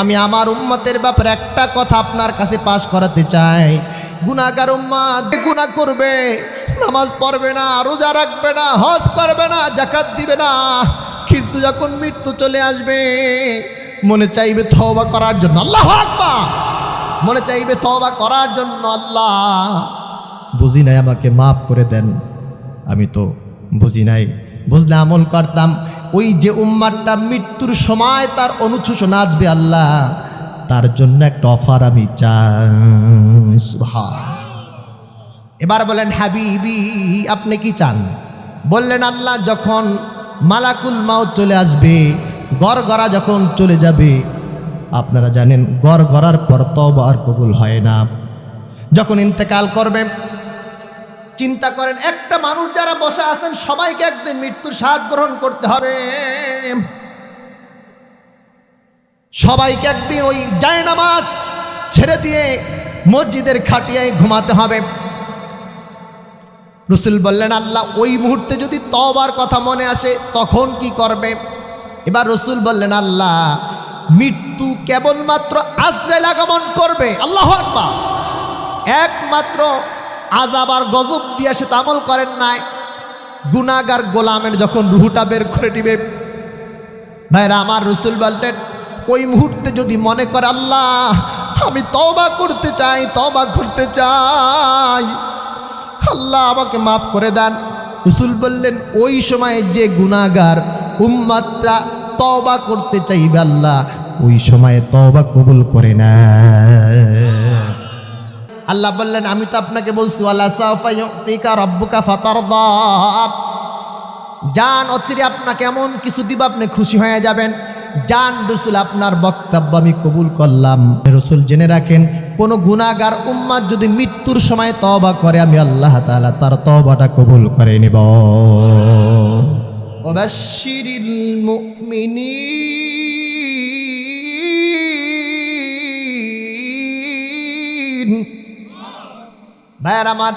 আমি আমার উম্মতের ব্যাপারে একটা কথা আপনার কাছে পাশ করাতে চাই। গুনাগার উম্মাদ গুনাহ করবে, নামাজ পড়বে না, রোজা রাখবে না, হজ করবে না জাকাত দিবে না, কিন্তু যখন মৃত্যু চলে আসবে, মনে চাইবে তওবা করার জন্য। আল্লাহ আকবার! মনে চাইবে তওবা করার জন্য আল্লাহ। বুঝি নাই আমাকে মাফ করে দেন। আমি তো বুঝি নাই। বুঝলে আমল করতাম। ওই যে উম্মারটা মৃত্যুর সময় তার অনুচ্ছুষণ আসবে আল্লাহ, তার জন্য একটা অফার আমি চাই। এবার বলেন, হাবিবি, আপনি কি চান? বললেন, আল্লাহ যখন মালাকুল মাও চলে আসবে গড় গড়া যখন চলে যাবে, আপনারা জানেন গড় গড়ার পর তব আর কবুল হয় না। যখন ইন্তেকাল করবে চিন্তা করেন, একটা মানুষ যারা বসে আছেন, সবাইকে একদিন মৃত্যুর স্বাদ গ্রহণ করতে হবে। সবাইকে একদিন ওই যায় নামাজ ছেড়ে দিয়ে মসজিদের খাটিয়ায় ঘুমাতে হবে। রসুল বললেন, আল্লাহ, ওই মুহূর্তে যদি তবার কথা মনে আসে, তখন কি করবে? এবার রসুল বললেন, আল্লাহ, মৃত্যু কেবলমাত্র আজরাইল আগমন করবে। আল্লাহ একমাত্র আজাব আর গজব দিয়ে সে তো আমল করেন নাই। গুনাগার গোলামের যখন রুহুটা বের করে দিবে, ভাইরা আমার রসুল বলতেন, ওই মুহূর্তে যদি মনে করে, আল্লাহ, আমি তবা করতে চাই তবা করতে চাই। আল্লাহ আমাকে মাফ করে দেন। রসুল বললেন, ওই সময় যে গুনাগার উম্মাতরা তবা করতে চাইবে আল্লাহ, ওই সময় তবা কবুল করে না আল্লাহ বললেন, আমি তো আপনাকে বলছি যান অচিরে আপনাকে এমন কিছু দিব, আপনি খুশি হয়ে যাবেন। জান রসুল, আপনার বক্তব্য আমি কবুল করলাম। রসুল জেনে রাখেন, কোনো গুনাগার উম্মাদ যদি মৃত্যুর সময় তবা করে, আমি আল্লাহ তাআলা তার তবাটা কবুল করে নেব। অবাশিরিল ভাইয়ার আমার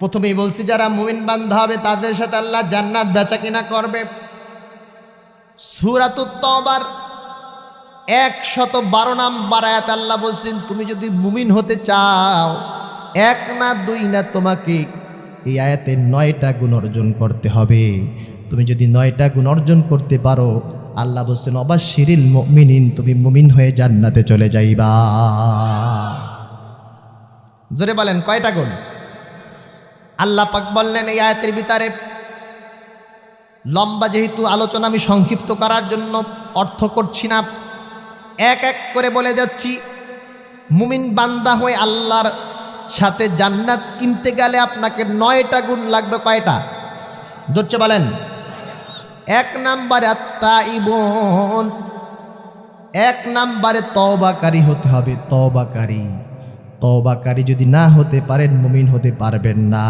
প্রথমেই বলছি, যারা মুমিন বান্ধা হবে, তাদের সাথে আল্লাহ জান্নাত বেচা কিনা করবে। সুরাতুত্তবার একশত বারো নাম্বার আয়াত আল্লাহ বলছেন, তুমি যদি মুমিন হতে চাও, এক না দুই না তোমাকে এই আয়াতে নয়টা গুণ অর্জন করতে হবে। তুমি যদি নয়টা গুণ অর্জন করতে পারো, আল্লাহ বলছেন অবা শিরিল মুমিনিন, তুমি মুমিন হয়ে জান্নাতে চলে যাইবা। জোরে বলেন, কয়টা গুণ? আল্লাহ পাক বললেন এই আয়াতের ভিতরে, লম্বা যেহেতু আলোচনা আমি সংক্ষিপ্ত করার জন্য অর্থ করছি না, এক এক করে বলে যাচ্ছি, মুমিন বান্দা হয়ে আল্লাহর সাথে জান্নাত কিনতে গেলে আপনাকে নয়টা গুণ লাগবে কয়টা? ধরছে বলেন, এক নাম্বারে আত্মা ইবন এক নাম্বারে তবাকারী হতে হবে তবাকারী তবাকারী যদি না হতে পারেন, মুমিন হতে পারবেন না।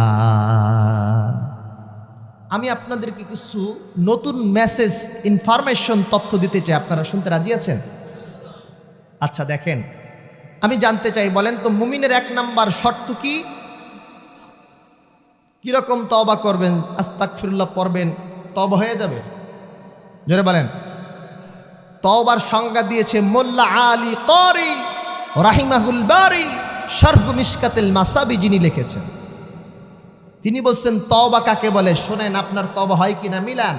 আমি আপনাদেরকে কিছু নতুন মেসেজ ইনফরমেশন তথ্য দিতে চাই। আপনারা শুনতে রাজি আছেন? আচ্ছা দেখেন। আমি জানতে চাই, বলেন তো, মুমিনের এক নাম্বার শর্ত কি? কীরকম তবা করবেন আস্তাক ফিরুল্লাহ পড়বেন তবা হয়ে যাবে? জোরে বলেন। তওবার সংজ্ঞা দিয়েছে, মোল্লা আলী করি, রাহিমাহুল বারি। শরফ মিসকাতিল মাসাবি যিনি লিখেছেন। তিনি বলছেন তবা কাকে বলে? শোনেন, আপনার তবা হয় কিনা মিলান।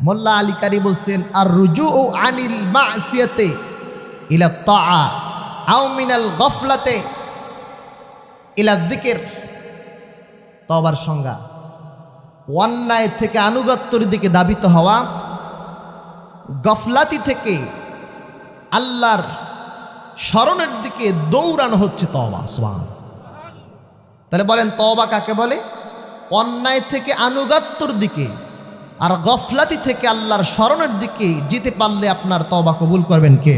মোল্লা আলী কারি বলছেন আর রুজু ও আনিল মাসিয়াতে ইলা তাআ আও মিনাল গফলাতে ইলা দিকের তবার সংজ্ঞা। অন্যায় থেকে আনুগত্যর দিকে দাবিত হওয়া গফলাতি থেকে আল্লাহর স্মরণের দিকে দৌড়ানো হচ্ছে তবা সোয়ান তাহলে বলেন তবা কাকে বলে? অন্যায় থেকে আনুগাত্যর দিকে আর গফলাতি থেকে আল্লাহর স্মরণের দিকে যেতে পারলে আপনার তবা কবুল করবেন কে?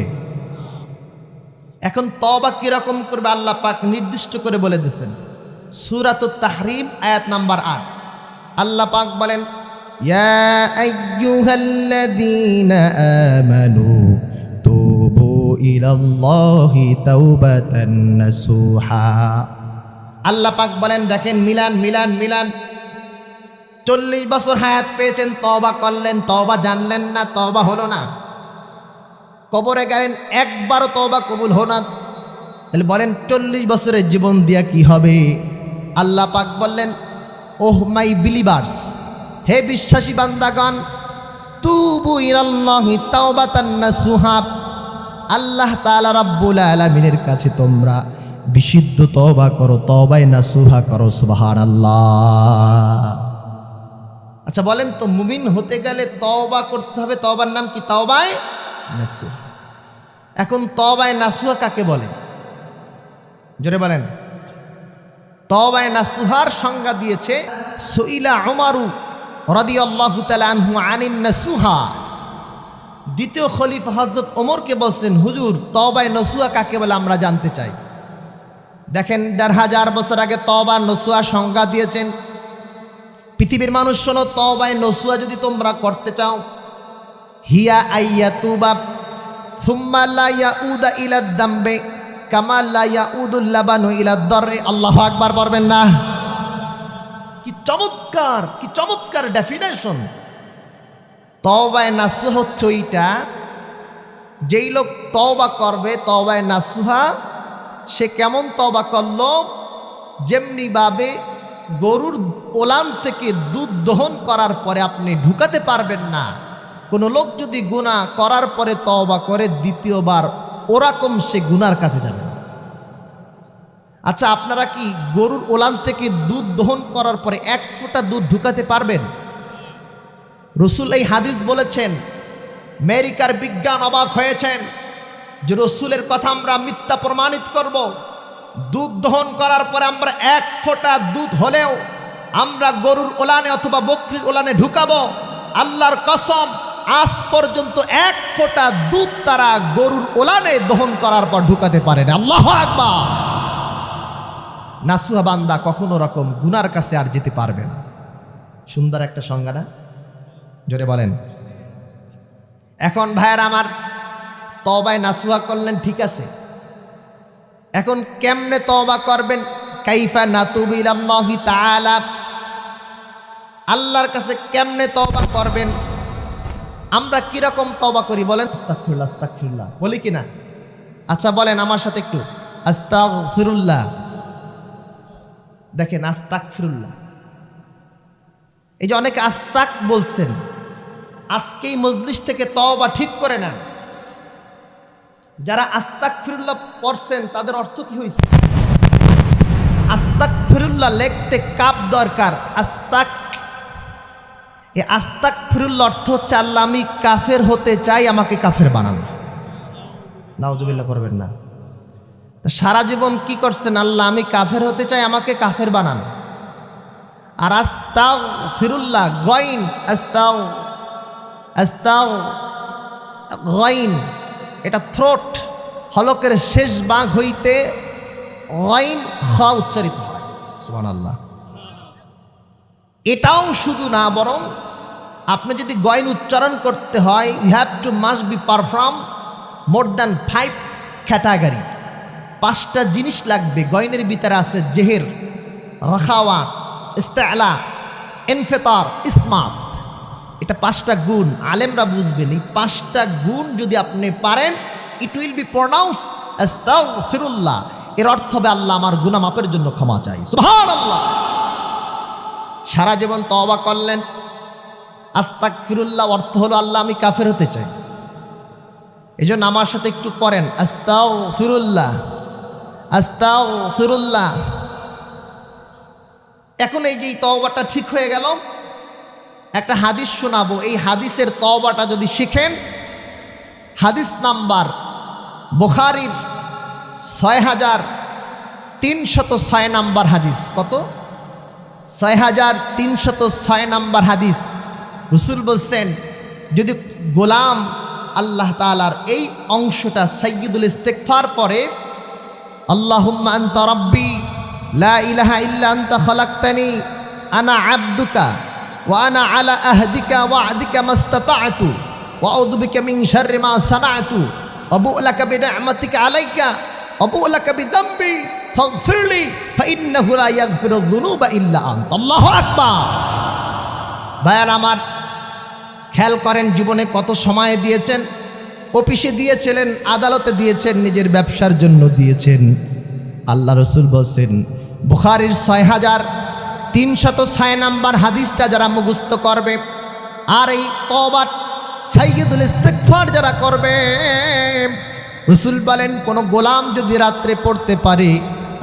এখন তবা কীরকম করবে আল্লাহ পাক নির্দিষ্ট করে বলে দিয়েছেন। সুরাত তাহরিম, আয়াত নাম্বার আট। আল্লাহ পাক বলেন, ইয়া আমানু ইলাল্লাহি আল্লাহ পাক বলেন, দেখেন, মিলান মিলান মিলান। চল্লিশ বছর হায়াত পেয়েছেন তবা করলেন তবা জানলেন না তবা হলো না। কবরে গেলেন, একবারও তওবা কবুল হো না। তাহলে বলেন, চল্লিশ বছরের জীবন দিয়া কি হবে? আল্লাহ পাক বললেন, ওহ মাই বিলিভার্স, হে বিশ্বাসী বান্দাগণ, তুবু ইলাল্লাহি তাওবাতান নাসুহা। আল্লাহ তাআলা রাব্বুল আলামিনের কাছে তোমরা বিশুদ্ধ তওবা করো, তওবায় নাসুহা করো, সুবহানাল্লাহ। আচ্ছা বলেন তো, মুমিন হতে গেলে তওবা করতে হবে, তওবার নাম কি? তওবায় নাসুহা। এখন তওবায় নাসুহা কাকে বলে? জোরে বলেন। তওবায় নাসুহার সংজ্ঞা দিয়েছে, সইলা উমারু রাদিয়াল্লাহু তাআলা আনহু আনিন নাসুহা। দ্বিতীয় খলিফা হযরত ওমরকে বলছেন, হুজুর, তওবায় নসুয়া কাকে বলে আমরা জানতে চাই? দেখেন, দেড় হাজার বছর আগে তওবা নসুয়া সংজ্ঞা দিয়েছেন। পৃথিবীর মানুষ শোনো, তওবায় নসুয়া যদি তোমরা করতে চাও, হিয়া আইয়া তুবা, সুম্মা লা ইয়াউদা ইলা দাম্বে, কামা লা ইয়াউদুল লাবানু ইলা দররে। আল্লাহু আকবার পড়বেন না। কি চমৎকার কি চমৎকার ডেফিনেশন তওবায় নাসুহা হচ্ছে ওইটা, যেই লোক তওবা করবে, তওবায় নাসুহা, সে কেমন তওবা করল? যেমনিভাবে গরুর ওলান থেকে দুধ দহন করার পরে আপনি ঢুকাতে পারবেন না। কোনো লোক যদি গুনাহ করার পরে তওবা করে, দ্বিতীয়বার ওরকম সে গুনার কাছে যাবে আচ্ছা আপনারা কি গরুর ওলান থেকে দুধ দহন করার পরে এক ফোঁটা দুধ ঢুকাতে পারবেন? রসুল এই হাদিস বলেছেন, আমেরিকার বিজ্ঞান অবাক হয়েছেন যে রসুলের কথা আমরা মিথ্যা প্রমাণিত করব। দুধ দহন করার পরে আমরা এক ফোঁটা দুধ হলেও আমরা গরুর ওলানে অথবা বকরির ওলানে ঢুকাবো। আল্লাহর কসম, আজ পর্যন্ত এক ফোঁটা দুধ তারা গরুর ওলানে দহন করার পর ঢুকাতে পারে না। আল্লাহ আকবার! নাসুহা বান্দা কখনো রকম গুনার কাছে আর যেতে পারবে না। সুন্দর একটা সংজ্ঞা না? জোরে বলেন। এখন ভাইয়ার আমার তবায় নাসুহা করলেন, ঠিক আছে। এখন কেমনে তবা করবেন? কাইফা নাতুবিল আল্লাহি তাআলা। আল্লাহর কাছে কেমনে তবা করবেন? আমরা কীরকম তবা করি বলেন? বলি কি না আচ্ছা বলেন আমার সাথে একটু। আস্তাগফিরুল্লাহ। দেখেন, আস্তাগফিরুল্লাহ। এই যে অনেকে আস্তাক বলছেন। আজকেই মজলিস থেকে তওবা ঠিক করে নেন। যারা আস্তাক ফিরুল্লাহ পড়ছেন, তাদের অর্থ কি হয়েছে? আস্তাক ফিরুল্লাহ লেখতে কাপ দরকার। আস্তাক এই আস্তাক ফিরুল্লাহ অর্থ হচ্ছে, আল্লাহ, আমি কাফের হতে চাই, আমাকে কাফের বানান। নাউজুবিল্লাহ করবেন না। সারা জীবন কি করছেন? আল্লাহ, আমি কাফের হতে চাই, আমাকে কাফের বানান। আর আস্তাও ফিরুল্লাহ গইন আস্তাও গইন, এটা থ্রোট হলকের শেষ বাঘ হইতে গইন খ উচ্চারিত হয়। আল্লাহ এটাও শুধু না, বরং আপনি যদি গয়ন উচ্চারণ করতে হয় you have to must be perform more than five category পাঁচটা জিনিস লাগবে গয়নের ভিতরে আছে জেহের রাখাওয়া ইস্তালা, এনফেতার, ইসমাত। এটা পাঁচটা গুণ। আলেমরা বুঝবেন, এই পাঁচটা গুণ যদি আপনি পারেন ইট উইল বি প্রনাউন্স ফিরুল্লাহ এর অর্থ হবে আল্লাহ আমার গুনা মাপের জন্য ক্ষমা চাই। সারা জীবন তওবা করলেন। আস্তাক ফিরুল্লাহ অর্থ হলো আল্লাহ আমি কাফের হতে চাই। এই জন্য আমার সাথে একটু পড়েন। আস্তাও ফিরুল্লাহ আস্তাও ফিরুল্লাহ এখন এই যে এই তওবাটা ঠিক হয়ে গেল একটা হাদিস শোনাবো। এই হাদিসের তওবাটা যদি শিখেন, হাদিস নাম্বার বুখারির ছয় হাজার তিনশত ছয় নাম্বার হাদিস। কত? ছয় হাজার তিনশত ছয় নাম্বার হাদিস। রসুল বলছেন, যদি গোলাম আল্লাহ তালার এই অংশটা সৈয়দুল ইস্তেকফার পরে আল্লাহুম্মা আনতা লা ইলাহা ইল্লা আনতা খলাকতানি, আনা আবদুকা। আহদিকা ওয়া আদিকা মাস্তাতাআতু ওয়া আউযু বিকা মিন শাররি মা সানাআতু ওয়া বু'ু লাকা বিনি'মাতিকা আলাইকা, ওয়া বু'ু লাকা বিদামবি, ফাগফিরলি ফাইন্নাহু লা ইয়াগফিরু যুনুবা ইল্লা আনতা। আল্লাহু আকবার। ভাইয়ার আমার, খেয়াল করেন জীবনে কত সময় দিয়েছেন? অফিসে দিয়েছিলেন, আদালতে দিয়েছেন, নিজের ব্যবসার জন্য দিয়েছেন। আল্লাহ রসুল বলছেন, বুখারির ছয় হাজার তিনশত ছয় নাম্বার হাদিসটা যারা মুখস্থ করবে, আর এই তবার সাইয়দুল ইস্তেকফার যারা করবে, রসুল বলেন, কোনো গোলাম যদি রাত্রে পড়তে পারে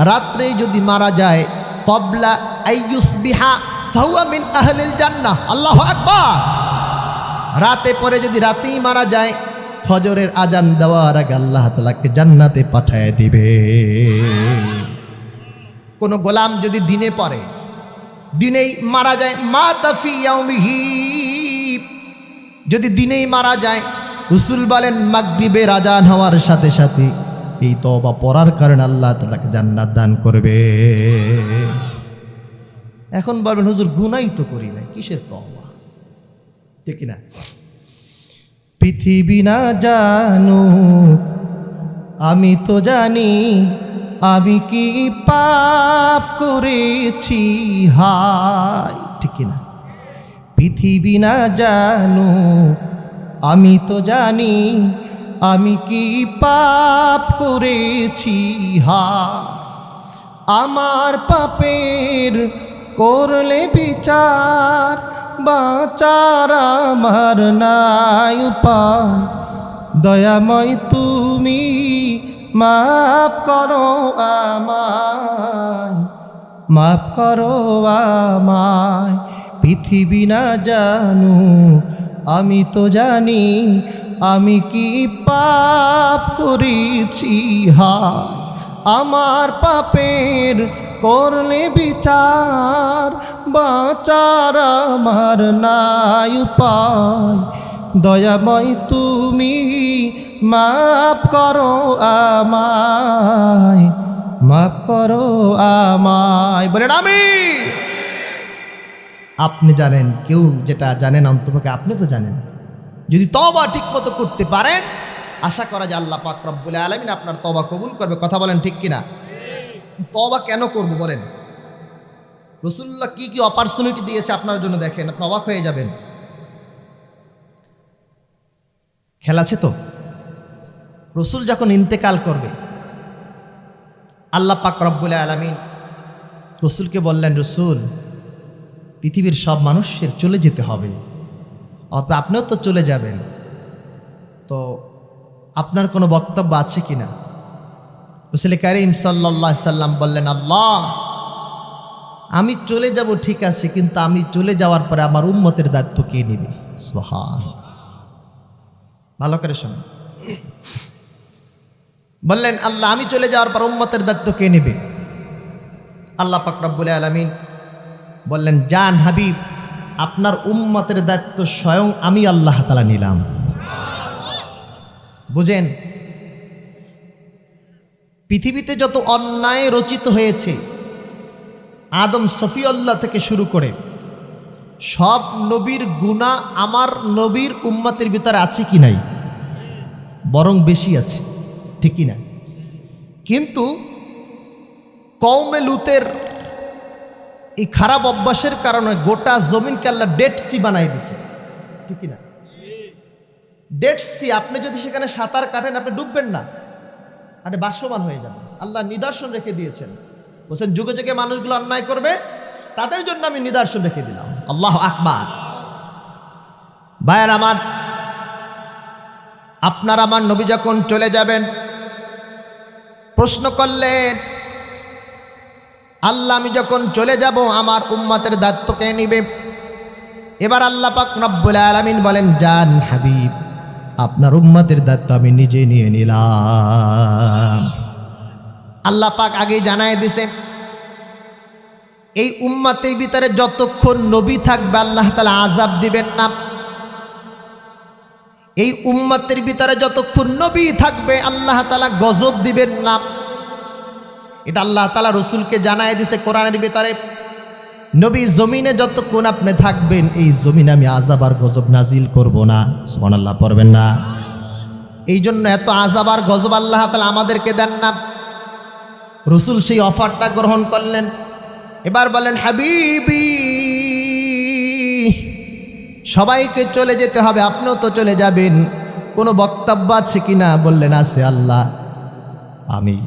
রাত্রে যদি মারা যায়, কবলা আইয়ুসবিহা ফাহুয়া মিন আহলিল জান্নাহ, আল্লাহু আকবার। রাতে পরে যদি রাতেই মারা যায়, ফজরের আজান দেওয়ার আগে আল্লাহ তালাকে জান্নাতে পাঠায় দিবে। কোন গোলাম যদি দিনে পড়ে দিনেই মারা যায় মা তাফি যদি দিনেই মারা যায়, রসুল বলেন মাগরিবের আজান হওয়ার সাথে সাথে এই তবা পড়ার কারণে আল্লাহ তালাকে জান্নাত দান করবে। এখন বলবেন, হুজুর, গুনাই তো করি না, কিসের তবা ঠিক না পৃথিবী না জানো আমি তো জানি আমি কি পাপ করেছি? হাই ঠিক না পৃথিবী না জানো, আমি তো জানি আমি কি পাপ করেছি। হা আমার পাপের করলে বিচার, বাঁচার আমার নাই উপায়। দয়াময় তুমি মাফ করো আমায়, মাফ করো আমায়, পৃথিবী না জানু আমি তো জানি আমি কি পাপ করেছি হা আমার পাপের করলে বিচার, বাঁচার আমার নাই উপায়। দয়াময় তুমি মাফ করো আমায় মাফ করো আমায়। বলেন আমি আপনি জানেন কেউ যেটা জানেন অন্তপক্ষে আপনি তো জানেন। যদি তবা ঠিক মতো করতে পারেন আশা করা যায় আল্লাহ পাক রব্বুল আলমিন আপনার তবা কবুল করবে। কথা বলেন ঠিক কিনা? তবা কেন করব বলেন? রসুল্লাহ কি কি অপরচুনিটি দিয়েছে আপনার জন্য দেখেন আপনি অবাক হয়ে যাবেন। খেলাছে তো? রসুল যখন ইন্তেকাল করবে, আল্লাহ পাক রব্বুল আলমিন রসুলকে বললেন, রসুল, পৃথিবীর সব মানুষের চলে যেতে হবে, অথবা আপনিও তো চলে যাবেন। তো আপনার কোনো বক্তব্য আছে কি না রসুল করিম সাল্লাহ সাল্লাম বললেন, আল্লাহ, আমি চলে যাব, ঠিক আছে, কিন্তু আমি চলে যাওয়ার পরে আমার উন্মতের দায়িত্ব কে নেবে? ভালো করে শোন। বললেন, আল্লাহ, আমি চলে যাওয়ার পর উম্মতের দায়িত্ব কে নেবে? আল্লাহ পাকরাবুল আলমিন বললেন, জান হাবিব, আপনার উম্মতের দায়িত্ব স্বয়ং আমি আল্লাহ তালা নিলাম। বুঝেন, পৃথিবীতে যত অন্যায় রচিত হয়েছে, আদম সফিউল্লাহ থেকে শুরু করে, সব নবীর গুণা আমার নবীর উম্মতের ভিতরে আছে কি নাই? বরং বেশি আছে। ঠিক কি না। কিন্তু কৌমে লুতের এই খারাপ অভ্যাসের কারণে গোটা জমিনকে আল্লাহ ডেট সি বানাই দিছে। ঠিক না? ডেট সি আপনি যদি সেখানে সাঁতার কাটেন, আপনি ডুববেন না। আরে বাসমান হয়ে যাবেন। আল্লাহ নিদর্শন রেখে দিয়েছেন। বলছেন, যুগে যুগে মানুষগুলো অন্যায় করবে, তাদের জন্য আমি নিদর্শন রেখে দিলাম। আল্লাহ আকবার। ভাইয়ার আমার, আপনার আমার নবী যখন চলে যাবেন প্রশ্ন করলেন, আল্লাহ, আমি যখন চলে যাব, আমার উম্মাতের দায়িত্ব কে নিবে? এবার আল্লাহ পাক রব্বুল আলামিন বলেন, জান হাবিব, আপনার উম্মাতের দায়িত্ব আমি নিজে নিয়ে নিলাম। আল্লাহ পাক আগেই জানায় দিছে, এই উম্মাতের ভিতরে যতক্ষণ নবী থাকবে, আল্লাহ তালা আজাব দিবেন না। এই উম্মাতের ভিতরে যতক্ষণ নবী থাকবে, আল্লাহ তালা গজব দিবেন না। এটা আল্লাহ তালা রসুলকে জানায় দিছে কোরআনের ভিতরে। নবী জমিনে যতক্ষণ আপনি থাকবেন, এই জমিনে আমি আজাব আর গজব নাজিল করব না। সুমান আল্লাহ পড়বেন না। এই জন্য এত আজাব আর গজব আল্লাহ তালা আমাদেরকে দেন না। রসুল সেই অফারটা গ্রহণ করলেন। এবার বলেন, হাবিবি সবাইকে চলে যেতে হবে, আপনিও তো চলে যাবেন। কোনো বক্তব্য আছে কি না বললেন, আছে আল্লাহ। আমি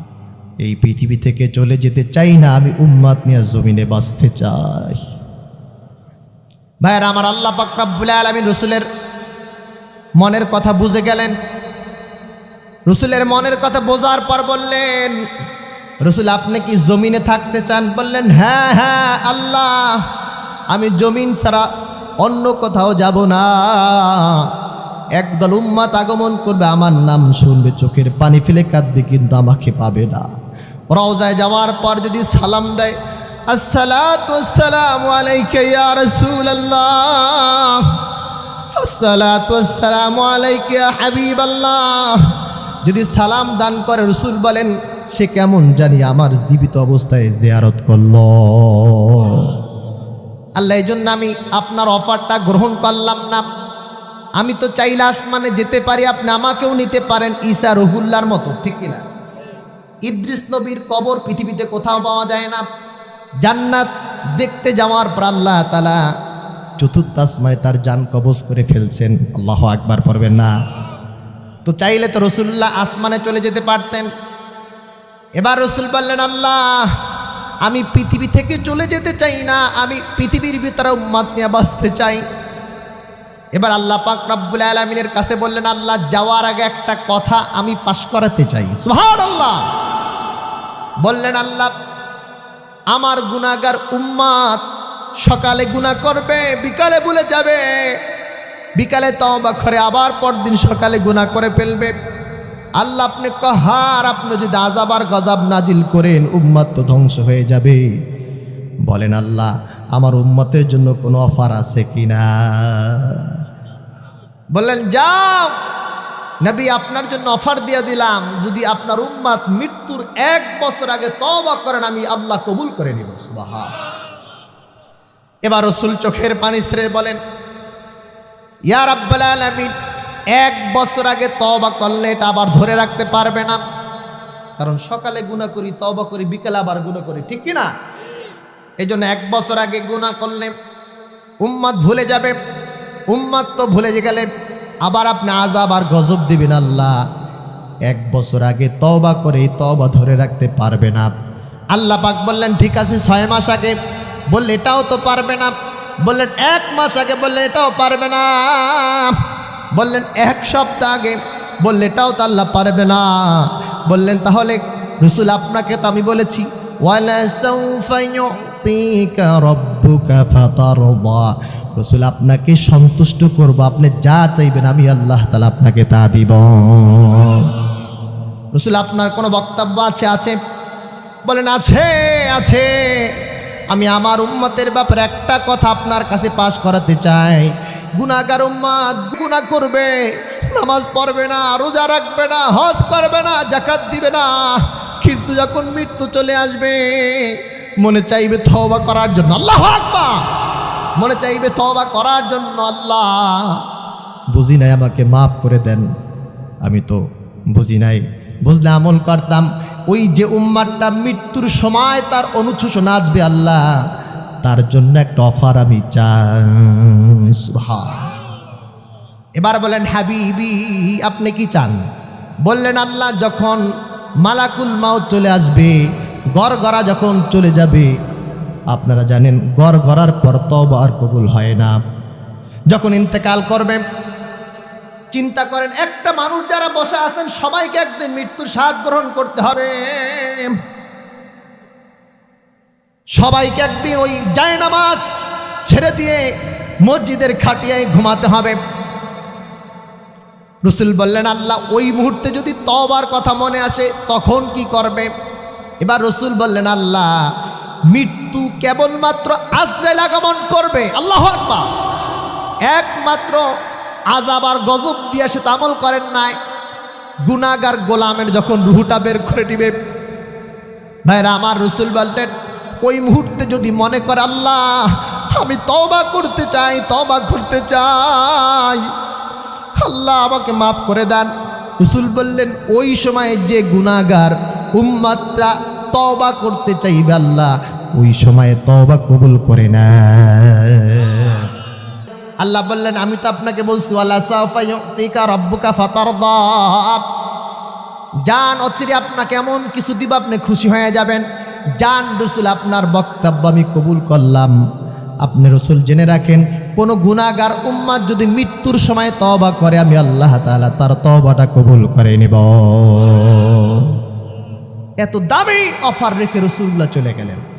এই পৃথিবী থেকে চলে যেতে চাই না, আমি উম্মাত নিয়ে জমিনে বাঁচতে চাই। ভাইয়ের, আমার আল্লাহ পাক রব্বুল আলামিন রসুলের মনের কথা বুঝে গেলেন। রসুলের মনের কথা বোঝার পর বললেন, রসুল, আপনি কি জমিনে থাকতে চান? বললেন হ্যাঁ হ্যাঁ আল্লাহ। আমি জমিন ছাড়া অন্য কোথাও যাব না। একদল উম্মাত আগমন করবে, আমার নাম শুনবে, চোখের পানি ফেলে কাঁদবে, কিন্তু আমাকে পাবে না। রওজায় যাওয়ার পর যদি সালাম দেয় আসসালামু ইয়া আসসালামু যদি সালাম দান করে, রসুল বলেন, সে কেমন জানি আমার জীবিত অবস্থায় জিয়ারত করল। আল্লাহ এই জন্য আমি আপনার অফারটা গ্রহণ করলাম না। আমি তো চাইলে আসমানে যেতে পারি, আপনি আমাকেও নিতে পারেন, ঈসা রহুল্লার মতো, ঠিক কিনা? ইদ্রিস নবীর কবর পৃথিবীতে কোথাও পাওয়া যায় না। জান্নাত দেখতে যাওয়ার পর আল্লাহ তালা চতুর্থ আসমানে তার যান কবজ করে ফেলছেন। আল্লাহ আকবার পড়বেন না। তো চাইলে তো রসুল্লাহ আসমানে চলে যেতে পারতেন। এবার রসুল বললেন, আল্লাহ আমি পৃথিবী থেকে চলে যেতে চাই না, আমি পৃথিবীর ভিতরে উম্মাত নিয়ে বাঁচতে চাই। এবার আল্লাহ পাক রব্বুল আলমিনের কাছে বললেন, আল্লাহ, যাওয়ার আগে একটা কথা আমি পাশ করাতে চাই। সুহান আল্লাহ বললেন, আল্লাহ, আমার গুনাগার উম্মাত সকালে গুনাহ করবে, বিকালে ভুলে যাবে। বিকালে তওবা করে আবার পরদিন সকালে গুনাহ করে ফেলবে। আল্লাহ আপনি কহার, আপনি যদি আজাবার গজাব নাজিল করেন, উম্মাত তো ধ্বংস হয়ে যাবে। বলেন আল্লাহ, আমার উম্মতের জন্য কোনো অফার আছে কিনা বললেন, যাও। নবী, আপনার জন্য অফার দিয়ে দিলাম, যদি আপনার উম্মাত মৃত্যুর এক বছর আগে তওবা করেন, আমি আল্লাহ কবুল করে নিব সুবাহা এবার রসুল চোখের পানি ছেড়ে বলেন ইয়ার আব্বাল আলমিন এক বছর আগে তবা করলে এটা আবার ধরে রাখতে পারবে না। কারণ সকালে গুণা করি তবা করি, বিকেলে আবার গুণা করি, ঠিক কিনা? এই জন্য এক বছর আগে গুণা করলে উম্মাদ ভুলে যাবে। উম্মাদ তো ভুলে গেলে আবার আপনি আজাব আর গজব দিবেন আল্লাহ। এক বছর আগে তবা করে তবা ধরে রাখতে পারবে না। আল্লাহ পাক বললেন, ঠিক আছে, ছয় মাস আগে। বললে, এটাও তো পারবে না। বললেন, এক মাস আগে। বললে এটাও পারবে না। বললেন, এক সপ্তাহ আগে। বললে, এটাও তো আল্লাহ পারবে না। বললেন, তাহলে রসুল, আপনাকে তো আমি বলেছি রসুল, আপনাকে সন্তুষ্ট করব, আপনি যা চাইবেন, আমি আল্লাহ তালা আপনাকে তা দিব। রসুল, আপনার কোনো বক্তব্য আছে? আছে? বলেন আছে আছে। আমি আমার উম্মতের ব্যাপারে একটা কথা আপনার কাছে পাশ করাতে চাই। গুনাগার উম্মাদ গুনা করবে, নামাজ পড়বে না, রোজা রাখবে না, হজ করবে না জাকাত দিবে না। কিন্তু যখন মৃত্যু চলে আসবে, মনে চাইবে তওবা করার জন্য। আল্লাহ আকবার! মনে চাইবে তওবা করার জন্য আল্লাহ। বুঝি নাই আমাকে মাফ করে দেন? আমি তো বুঝি নাই। বুঝলে আমল করতাম। ওই যে উম্মারটা মৃত্যুর সময় তার অনুচ্ছুষণ আসবে আল্লাহ। তার জন্য একটা অফার আমি চাই। এবার বলেন, হাবিবি, আপনি কি চান? বললেন, আল্লাহ যখন মালাকুল মাও চলে আসবে গড় গড়া যখন চলে যাবে, আপনারা জানেন গড় গড়ার পর তবা আর কবুল হয় না। যখন ইন্তেকাল করবে, চিন্তা করেন, একটা মানুষ যারা বসে আছেন, সবাইকে একদিন মৃত্যুর স্বাদ গ্রহণ করতে হবে। সবাইকে একদিন ওই জায়নামাজ ছেড়ে দিয়ে মসজিদের খাটিয়ায় ঘুমাতে হবে। রসুল বললেন, আল্লাহ, ওই মুহূর্তে যদি তবার কথা মনে আসে, তখন কি করবে? এবার রসুল বললেন, আল্লাহ, মৃত্যু কেবলমাত্র আজরাইল আগমন করবে। আল্লাহ একমাত্র আজাব আর গজব দিয়ে সে আমল করেন নাই। গুনাগার গোলামের যখন রুহুটা বের করে দিবে। ভাইরা, আমার রসুল বলতেন ওই মুহূর্তে যদি মনে করে, আল্লাহ, আমি তবা করতে চাই তবা করতে চাই। আল্লাহ আমাকে মাফ করে দেন। রসুল বললেন, ওই সময় যে গুনাগার উম্মাত্রা তবা করতে চাইবে আল্লাহ, ওই সময় তবা কবুল করে না আল্লাহ বললেন, আমি তো আপনাকে বলছি যান অচিরে আপনাকে এমন কিছু দিব, আপনি খুশি হয়ে যাবেন। যান রসুল, আপনার বক্তব্য আমি কবুল করলাম। আপনি রসুল জেনে রাখেন, কোন গুণাগার উম্মাদ যদি মৃত্যুর সময় তবা করে, আমি আল্লাহ তালা তার তবাটা কবুল করে নিব। এত দামি অফার রেখে রসুল্লাহ চলে গেলেন।